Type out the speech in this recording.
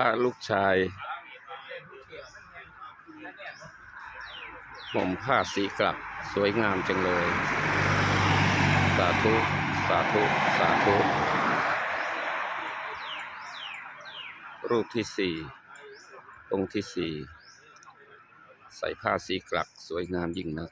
ฆ่าลูกชายผมผ้าสีกลับสวยงามจังเลย สาธุ สาธุ สาธุ รูปที่สี่องค์ที่สี่ใส่ผ้าสีกลักสวยงามยิ่งนะ